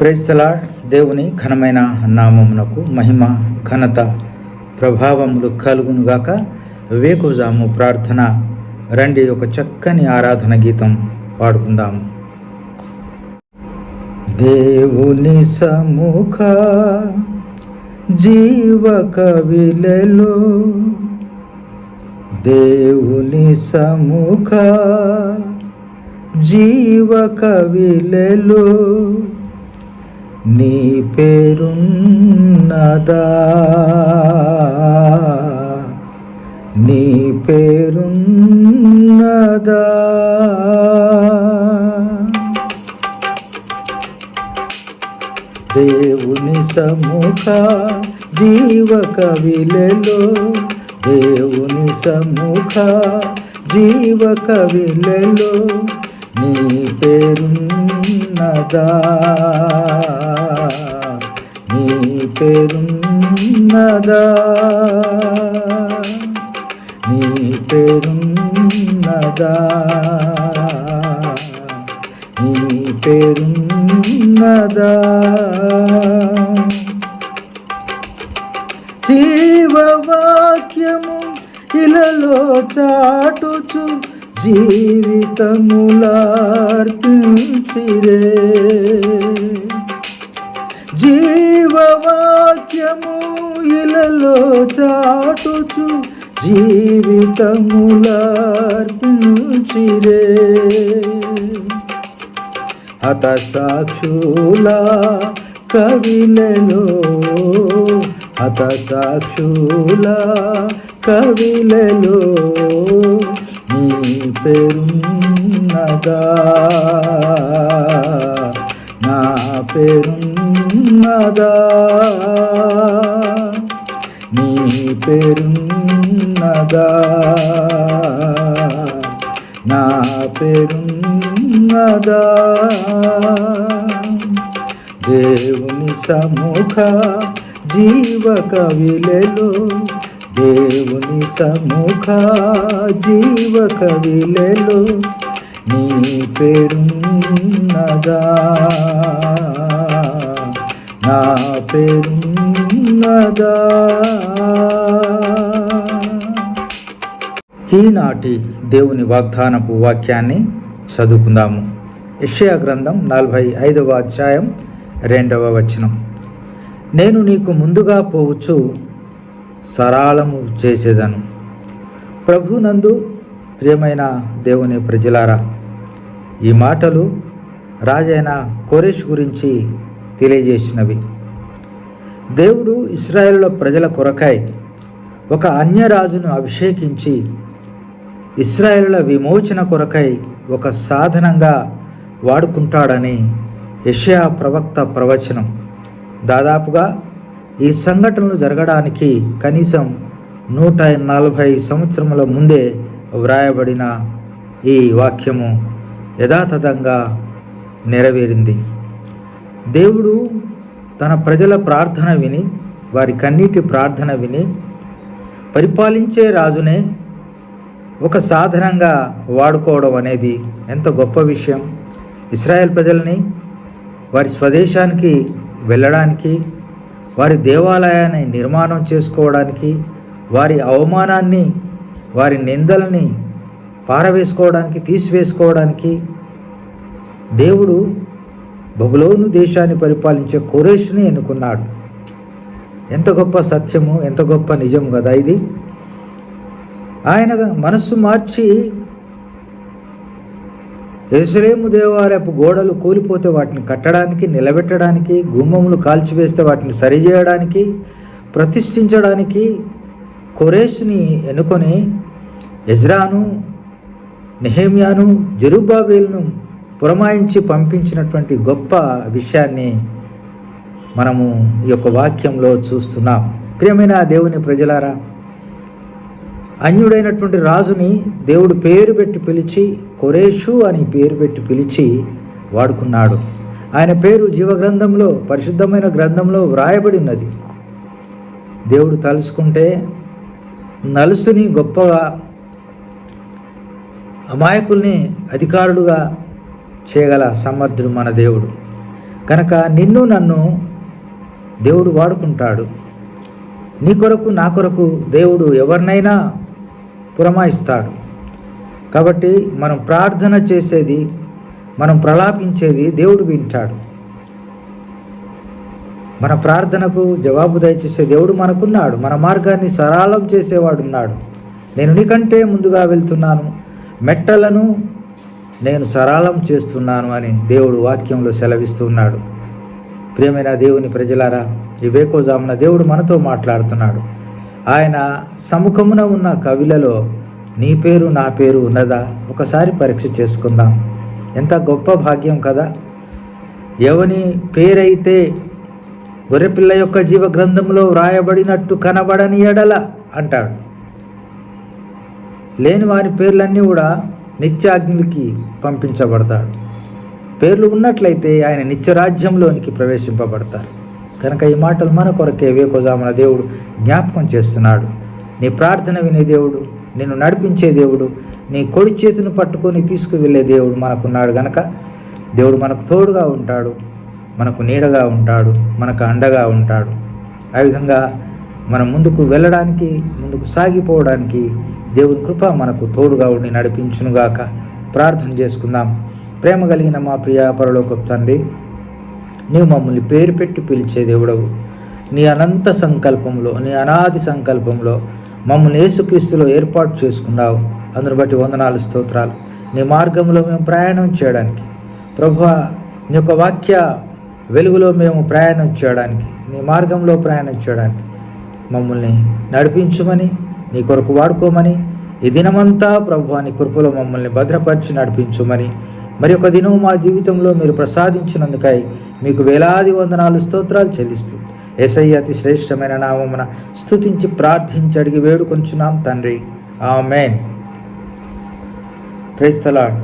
ప్రేస్తలా దేవుని ఘనమైన నామమునకు మహిమ ఘనత ప్రభావములు కలుగునుగాక వేకుజాము ప్రార్థన. రండి ఒక చక్కని ఆరాధన గీతం పాడుకుందాము దేవుని సముఖ జీవ కవిలలో దేవుని సముఖ జీవ కవిలలో నీ పేరున్నదా? నీ పేరున్నదా? దేవుని సముఖ జీవ కవిలలో దేవుని సముఖ జీవ కవిలలో నీ పేరున్నదా? నీ పేరున్నదా? నీ పేరున్నదా? నీ పేరున్నదా? జీవవాక్యము ఇలలో చాటుచు జీవితములార్పించిరే. జీవవాక్యము ఇలలో చాటుచు జీవితములార్పించిరే. హత సాక్షుల కవిలలో హత సాక్షుల కవిలలో నీ పేరున్నదా? నా పేరున్నదా? నీ పేరున్నదా? నా పేరున్నదా? దేవుని సముఖ జీవ కవిలలో దేవుని సముఖ జీవ కవిలలో నీ పేరున్నదా. నా పేరున్నదా. ఈనాటి దేవుని వాగ్దానపు వాక్యాన్ని చదువుకుందాము. యెషయా గ్రంథం నలభై ఐదవ అధ్యాయం రెండవ వచనం. నేను నీకు ముందుగా పోవచ్చు సరాళము చేసేదను. ప్రభునందు ప్రియమైన దేవుని ప్రజలారా ఈ మాటలు రాజైన కోరేష్ గురించి తెలియజేసినవి. దేవుడు ఇస్రాయేళ్ళ ప్రజల కొరకై ఒక అన్యరాజును అభిషేకించి ఇస్రాయేళ్ళ విమోచన కొరకై ఒక సాధనంగా వాడుకుంటాడని యషయా ప్రవక్త ప్రవచనం. దాదాపుగా ఈ సంఘటనలు జరగడానికి కనీసం నూట నలభై సంవత్సరముల ముందే వ్రాయబడిన ఈ వాక్యము యథాతథంగా నెరవేరింది. దేవుడు తన ప్రజల ప్రార్థన విని వారి కన్నీటి ప్రార్థన విని పరిపాలించే రాజునే ఒక సాధనంగా వాడుకోవడం అనేది ఎంత గొప్ప విషయం. ఇస్రాయేల్ ప్రజల్ని వారి స్వదేశానికి వెళ్ళడానికి వారి దేవాలయాన్ని నిర్మాణం చేసుకోవడానికి వారి అవమానాన్ని వారి నిందల్ని పారవేసుకోవడానికి తీసివేసుకోవడానికి దేవుడు బబులోను దేశాన్ని పరిపాలించే కోరేష్ని ఎన్నుకున్నాడు. ఎంత గొప్ప సత్యము ఎంత గొప్ప నిజం కదా ఇది. ఆయన మనస్సు మార్చి ఎరుసలేము దేవాలయపు గోడలు కూలిపోతే వాటిని కట్టడానికి నిలబెట్టడానికి గుమ్మములు కాల్చివేస్తే వాటిని సరిచేయడానికి ప్రతిష్ఠించడానికి కొరేష్ని ఎన్నుకొని ఎజ్రాను నెహేమియాను జెరుబాబేలును పురమాయించి పంపించినటువంటి గొప్ప విషయాన్ని మనము ఈ యొక్క వాక్యంలో చూస్తున్నాం. ప్రియమైన దేవుని ప్రజలారా అన్యుడైనటువంటి రాజుని దేవుడు పేరు పెట్టి పిలిచి కొరేషు అని పేరు పెట్టి పిలిచి వాడుకున్నాడు. ఆయన పేరు జీవగ్రంథంలో పరిశుద్ధమైన గ్రంథంలో వ్రాయబడి ఉన్నది. దేవుడు తలుసుకుంటే నలుసుని గొప్పగా అమాయకుల్ని అధికారులుగా చేయగల సమర్థుడు మన దేవుడు. కనుక నిన్ను నన్ను దేవుడు వాడుకుంటాడు. నీ కొరకు నా కొరకు దేవుడు ఎవరినైనా పురమాయిస్తాడు. కాబట్టి మనం ప్రార్థన చేసేది మనం ప్రలాపించేది దేవుడు వింటాడు. మన ప్రార్థనకు జవాబు దయచేసే దేవుడు మనకున్నాడు. మన మార్గాన్ని సరళం చేసేవాడు ఉన్నాడు నేను నీకంటే ముందుగా వెళ్తున్నాను. మెట్టలను నేను సరళం చేస్తున్నాను అని దేవుడు వాక్యంలో సెలవిస్తున్నాడు ప్రియమైన దేవుని ప్రజలారా ఈ వేకోజామున దేవుడు మనతో మాట్లాడుతున్నాడు. ఆయన సముఖమున ఉన్న కవిలలో నీ పేరు నా పేరు ఉన్నదా? ఒకసారి పరీక్ష చేసుకుందాం. ఎంత గొప్ప భాగ్యం కదా. ఎవని పేరైతే గొర్రెపిల్ల యొక్క జీవ గ్రంథంలో వ్రాయబడినట్టు కనబడని ఎడల అంటాడు. లేని వారి పేర్లన్నీ కూడా నిత్యాగ్నికి పంపించబడతాడు. పేర్లు ఉన్నట్లయితే ఆయన నిత్యరాజ్యంలోనికి ప్రవేశింపబడతారు. కనుక ఈ మాటలు మన కొరకే వేకోజామున దేవుడు జ్ఞాపకం చేస్తున్నాడు. నీ ప్రార్థన వినే దేవుడు నిన్ను నడిపించే దేవుడు నీ కొడి చేతిని పట్టుకొని తీసుకువెళ్ళే దేవుడు మనకున్నాడు గనక దేవుడు మనకు తోడుగా ఉంటాడు మనకు నీడగా ఉంటాడు మనకు అండగా ఉంటాడు. ఆ విధంగా మనం ముందుకు వెళ్ళడానికి ముందుకు సాగిపోవడానికి దేవుని కృప మనకు తోడుగా ఉండి నడిపించునుగాక ప్రార్థన చేసుకుందాం. ప్రేమ కలిగిన మా ప్రియ పరలోకపు తండ్రి నీవు మమ్మల్ని పేరు పెట్టి పిలిచే దేవుడవు. నీ అనంత సంకల్పంలో నీ అనాది సంకల్పంలో మమ్మల్ని యేసుక్రీస్తులో ఏర్పాటు చేసుకున్నావు. అందును బట్టి వందనాలు స్తోత్రాలు. నీ మార్గంలో మేము ప్రయాణం చేయడానికి. ప్రభు నీ యొక్క వాక్య వెలుగులో మేము ప్రయాణం చేయడానికి నీ మార్గంలో ప్రయాణం చేయడానికి మమ్మల్ని నడిపించమని నీ కొరకు వాడుకోమని ఈ దినమంతా ప్రభు నీ కృపలో మమ్మల్ని భద్రపరిచి నడిపించుమని మరి ఒక దినం మా జీవితంలో మీరు ప్రసాదించినందుకై మీకు వేలాది వందనాలు స్తోత్రాలు చెల్లిస్తూ ఎస్ఐ అతి శ్రేష్టమైన నామమున స్థుతించి ప్రార్థించి అడిగి వేడుకొంచున్నాం తండ్రి. ఆమెన్. ప్రైస్తలాడ్